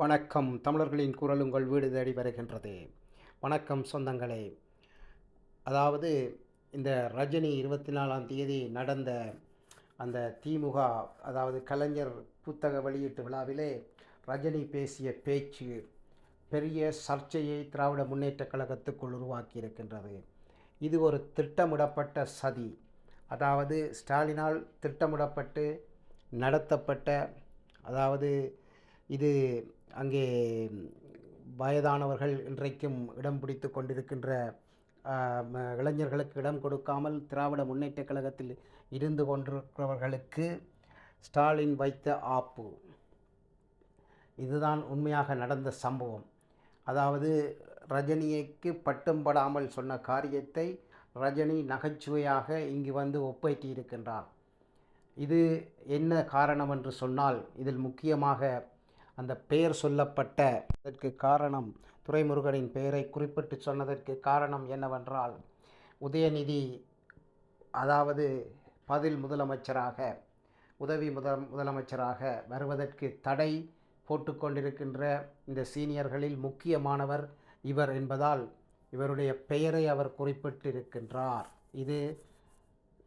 வணக்கம். தமிழர்களின் குரல் உங்கள் வீடு தேடி வருகின்றது. வணக்கம் சொந்தங்களே. அதாவது இந்த ரஜினி இருபத்தி நாலாம் தேதி நடந்த அந்த திமுக அதாவது கலைஞர் புத்தக வெளியீட்டு விழாவிலே ரஜினி பேசிய பேச்சு பெரிய சர்ச்சையை திராவிட முன்னேற்றக் கழகத்துக்குள் உருவாக்கி இருக்கின்றது இது ஒரு திட்டமிடப்பட்ட சதி. அதாவது ஸ்டாலினால் திட்டமிடப்பட்டு நடத்தப்பட்ட அதாவது இது அங்கே வயதானவர்கள் இன்றைக்கும் இடம் பிடித்து கொண்டிருக்கின்ற இளைஞர்களுக்கு இடம் கொடுக்காமல் திராவிட முன்னேற்றக் கழகத்தில் இருந்து கொண்டிருக்கிறவர்களுக்கு ஸ்டாலின் வைத்த ஆப்பு. இதுதான் உண்மையாக நடந்த சம்பவம். அதாவது ரஜினிக்கு பட்டும் படாமல் சொன்ன காரியத்தை ரஜினி நகைச்சுவையாக இங்கு வந்து ஒப்பேற்றி இருக்கின்றார் இது என்ன காரணம் என்று சொன்னால் இதில் முக்கியமாக அந்த பெயர் சொல்லப்பட்ட அதற்கு காரணம் துரைமுருகனின் பெயரை குறிப்பிட்டு சொன்னதற்கு காரணம் என்னவென்றால் உதயநிதி அதாவது பதில் முதலமைச்சராக உதவி முதல் முதலமைச்சராக வருவதற்கு தடை போட்டுக்கொண்டிருக்கின்ற இந்த சீனியர்களில் முக்கியமானவர் இவர் என்பதால் இவருடைய பெயரை அவர் குறிப்பிட்டிருக்கின்றார். இது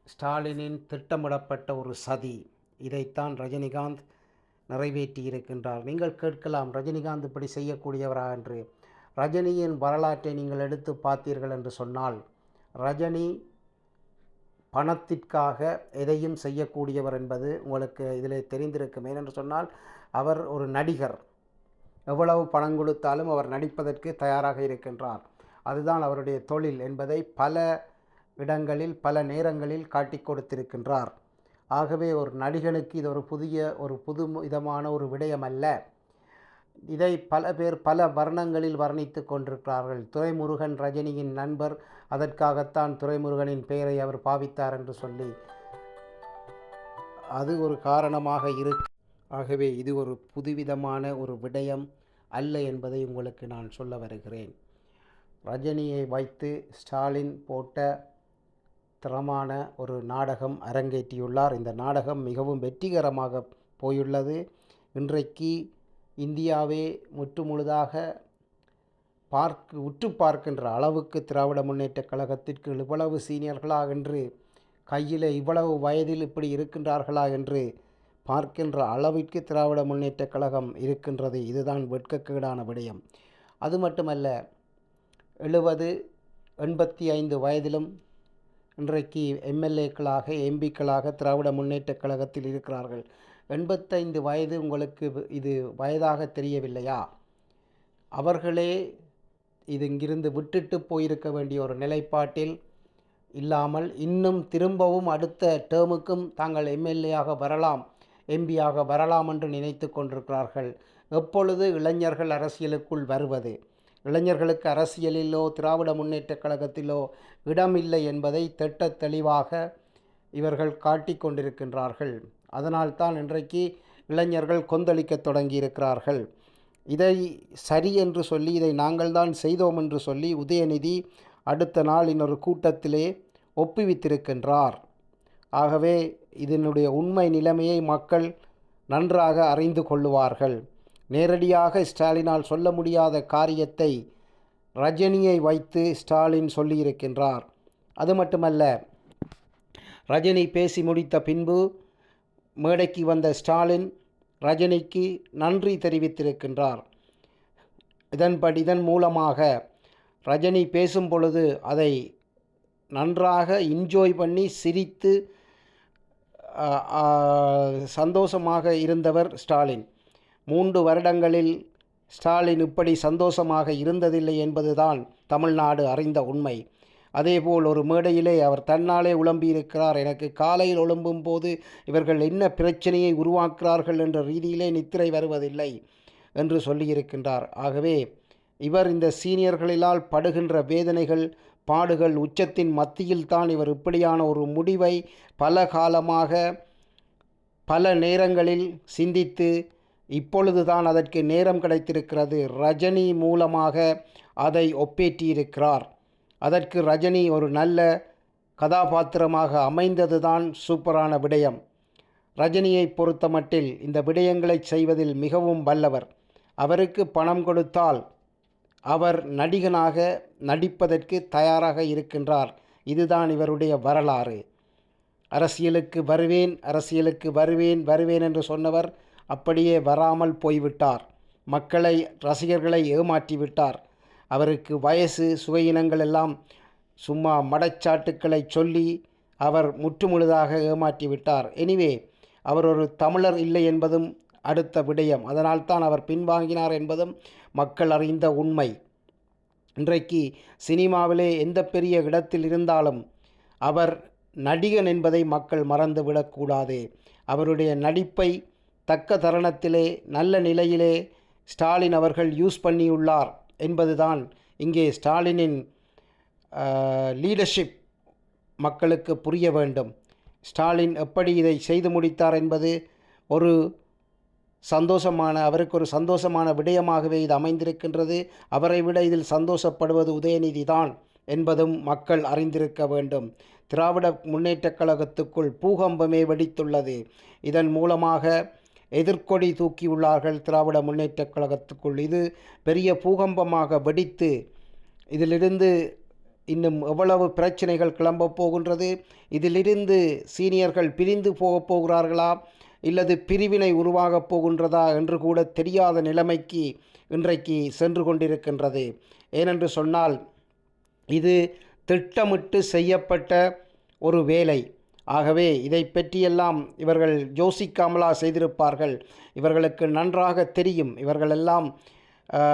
ஸ்டாலினின் திட்டமிடப்பட்ட ஒரு சதி. இதைத்தான் ரஜினிகாந்த் நிறைவேற்றி இருக்கின்றார். நீங்கள் கேட்கலாம் ரஜினிகாந்த் இப்படி செய்யக்கூடியவரா என்று. ரஜினியின் வரலாற்றை நீங்கள் எடுத்து பார்த்தீர்கள் என்று சொன்னால் ரஜினி பணத்திற்காக எதையும் செய்யக்கூடியவர் என்பது உங்களுக்கு இதில் தெரிந்திருக்கும். ஏனென்று சொன்னால் அவர் ஒரு நடிகர். எவ்வளவு பணம் கொடுத்தாலும் அவர் நடிப்பதற்கு தயாராக இருக்கின்றார். அதுதான் அவருடைய தொழில் என்பதை பல இடங்களில் பல நேரங்களில் காட்டிக் கொடுத்திருக்கின்றார். ஆகவே ஒரு நடிகனுக்கு இது ஒரு புதிய ஒரு புது விதமான ஒரு விடயம் அல்ல இதை பல பேர் பல வர்ணங்களில் வர்ணித்து கொண்டிருக்கிறார்கள். துரைமுருகன் ரஜினியின் நண்பர் அதற்காகத்தான் துரைமுருகனின் பெயரை அவர் பாவித்தார் என்று சொல்லி. அது ஒரு காரணமாக இருக்கு. ஆகவே இது ஒரு புதுவிதமான ஒரு விடயம் அல்ல என்பதை உங்களுக்கு நான் சொல்ல வருகிறேன். ரஜினியை வைத்து ஸ்டாலின் போட்ட தரமான ஒரு நாடகம் அரங்கேற்றியுள்ளார். இந்த நாடகம் மிகவும் வெற்றிகரமாக போயுள்ளது. இன்றைக்கு இந்தியாவே முற்றுமுழுதாக பார்க்க உற்று பார்க்கின்ற அளவுக்கு திராவிட முன்னேற்றக் கழகத்திற்கு இவ்வளவு சீனியர்களா என்று கையில் இவ்வளவு வயதில் இப்படி இருக்கின்றார்களா என்று பார்க்கின்ற அளவிற்கு திராவிட முன்னேற்றக் கழகம் இருக்கின்றது. இதுதான் வெட்கக்கேடான விடயம். அது மட்டுமல்ல எழுபது எண்பத்தி ஐந்து வயதிலும் இன்றைக்கு எம்எல்ஏக்களாக எம்பிக்களாக திராவிட முன்னேற்றக் கழகத்தில் இருக்கிறார்கள். எண்பத்தைந்து வயது உங்களுக்கு இது வயதாக தெரியவில்லையா? அவர்களே இது இங்கிருந்து விட்டுட்டு போயிருக்க வேண்டிய ஒரு நிலைப்பாட்டில் இல்லாமல் இன்னும் திரும்பவும் அடுத்த டேர்முக்கும் தாங்கள் எம்எல்ஏயாக வரலாம் எம்பியாக வரலாம் என்று நினைத்து கொண்டிருக்கிறார்கள். எப்பொழுது இளைஞர்கள் அரசியலுக்குள் வருவது? இளைஞர்களுக்கு அரசியலிலோ திராவிட முன்னேற்றக் கழகத்திலோ இடமில்லை என்பதை திட்ட தெளிவாக இவர்கள் காட்டிக்கொண்டிருக்கின்றார்கள் அதனால்தான் இன்றைக்கு இளைஞர்கள் கொந்தளிக்க தொடங்கியிருக்கிறார்கள். இதை சரி என்று சொல்லி இதை நாங்கள்தான் செய்தோம் என்று சொல்லி உதயநிதி அடுத்த நாள் இன்னொரு கூட்டத்திலே ஒப்புவித்திருக்கின்றார். ஆகவே இதனுடைய உண்மை நிலைமையை மக்கள் நன்றாக அறிந்து கொள்ளுவார்கள். நேரடியாக ஸ்டாலினால் சொல்ல முடியாத காரியத்தை ரஜினியை வைத்து ஸ்டாலின் சொல்லியிருக்கின்றார். அது மட்டுமல்ல ரஜினி பேசி முடித்த பின்பு மேடைக்கு வந்த ஸ்டாலின் ரஜினிக்கு நன்றி தெரிவித்திருக்கின்றார். இதன்படி இதன் மூலமாக ரஜினி பேசும் பொழுது அதை நன்றாக என்ஜாய் பண்ணி சிரித்து சந்தோஷமாக இருந்தவர் ஸ்டாலின். மூன்று வருடங்களில் ஸ்டாலின் இப்படி சந்தோஷமாக இருந்ததில்லை என்பதுதான் தமிழ்நாடு அறிந்த உண்மை. அதேபோல் ஒரு மேடையிலே அவர் தன்னாலே உழம்பியிருக்கிறார். எனக்கு காலையில் உழம்பும் போது இவர்கள் என்ன பிரச்சனையை உருவாக்குறார்கள் என்ற ரீதியிலே நித்திரை வருவதில்லை என்று சொல்லியிருக்கின்றார். ஆகவே இவர் இந்த சீனியர்களினால் படுகின்ற வேதனைகள் பாடுகள் உச்சத்தின் மத்தியில் தான் இவர் இப்படியான ஒரு முடிவை பல காலமாக பல நேரங்களில் சிந்தித்து இப்பொழுதுதான் அதற்கு நேரம் கிடைத்திருக்கிறது. ரஜினி மூலமாக அதை ஒப்பேற்றியிருக்கிறார். அதற்கு ரஜினி ஒரு நல்ல கதாபாத்திரமாக அமைந்ததுதான் சூப்பரான விடயம். ரஜினியை பொறுத்தமட்டில் இந்த விடயங்களை செய்வதில் மிகவும் வல்லவர். அவருக்கு பணம் கொடுத்தால் அவர் நடிகனாக நடிப்பதற்கு தயாராக இருக்கின்றார். இதுதான் இவருடைய வரலாறு. அரசியலுக்கு வருவேன் அரசியலுக்கு வருவேன் வருவேன் என்று சொன்னவர் அப்படியே வராமல் போய்விட்டார். மக்களை ரசிகர்களை ஏமாற்றி விட்டார் அவருக்கு வயசு சுவையினங்கள் எல்லாம் சும்மா மடச்சாட்டுக்களை சொல்லி அவர் முற்றுமுழுதாக ஏமாற்றி விட்டார் எனிவே அவர் ஒரு தமிழர் இல்லை என்பதும் அடுத்த விடயம். அதனால்தான் அவர் பின்வாங்கினார் என்பதும் மக்கள் அறிந்த உண்மை. இன்றைக்கு சினிமாவிலே எந்த பெரிய இடத்தில் இருந்தாலும் அவர் நடிகன் என்பதை மக்கள் மறந்துவிடக்கூடாது. அவருடைய நடிப்பை தக்க தருணத்திலே நல்ல நிலையிலே ஸ்டாலின் அவர்கள் யூஸ் பண்ணியுள்ளார் என்பதுதான் இங்கே ஸ்டாலினின் லீடர்ஷிப் மக்களுக்கு புரிய வேண்டும். ஸ்டாலின் எப்படி இதை செய்து முடித்தார் என்பது ஒரு சந்தோஷமான அவருக்கு ஒரு சந்தோஷமான விடயமாகவே இது அமைந்திருக்கின்றது. அவரை விட இதில் சந்தோஷப்படுவது உதயநிதி தான் என்பதும் மக்கள் அறிந்திருக்க வேண்டும். திராவிட முன்னேற்றக் கழகத்துக்குள் பூகம்பமே வெடித்துள்ளது. இதன் மூலமாக எதிர்கொடி தூக்கியுள்ளார்கள். திராவிட முன்னேற்றக் கழகத்துக்குள் இது பெரிய பூகம்பமாக வெடித்து இதிலிருந்து இன்னும் எவ்வளவு பிரச்சனைகள் கிளம்பப் போகின்றது? இதிலிருந்து சீனியர்கள் பிரிந்து போகப் போகிறார்களா? இல்லது பிரிவினை உருவாகப் போகின்றதா என்று கூட தெரியாத நிலைமைக்கு இன்றைக்கு சென்று கொண்டிருக்கின்றது. ஏனென்று சொன்னால் இது திட்டமிட்டு செய்யப்பட்ட ஒரு வேலை. ஆகவே இதை பற்றியெல்லாம் இவர்கள் யோசிக்காமலா செய்திருப்பார்கள். இவர்களுக்கு நன்றாக தெரியும். இவர்களெல்லாம்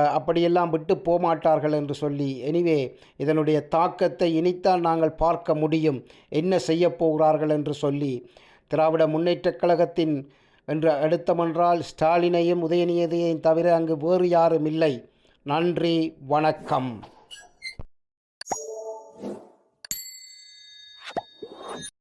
அப்படியெல்லாம் விட்டு போமாட்டார்கள் என்று சொல்லி. எனிவே இதனுடைய தாக்கத்தை இனித்தான் நாங்கள் பார்க்க முடியும். என்ன செய்ய போகிறார்கள் என்று சொல்லி. திராவிட முன்னேற்றக் கழகத்தின் என்று அடுத்தமென்றால் ஸ்டாலினையும் உதயநிதியையும் தவிர அங்கு வேறு யாரும் இல்லை. நன்றி வணக்கம்.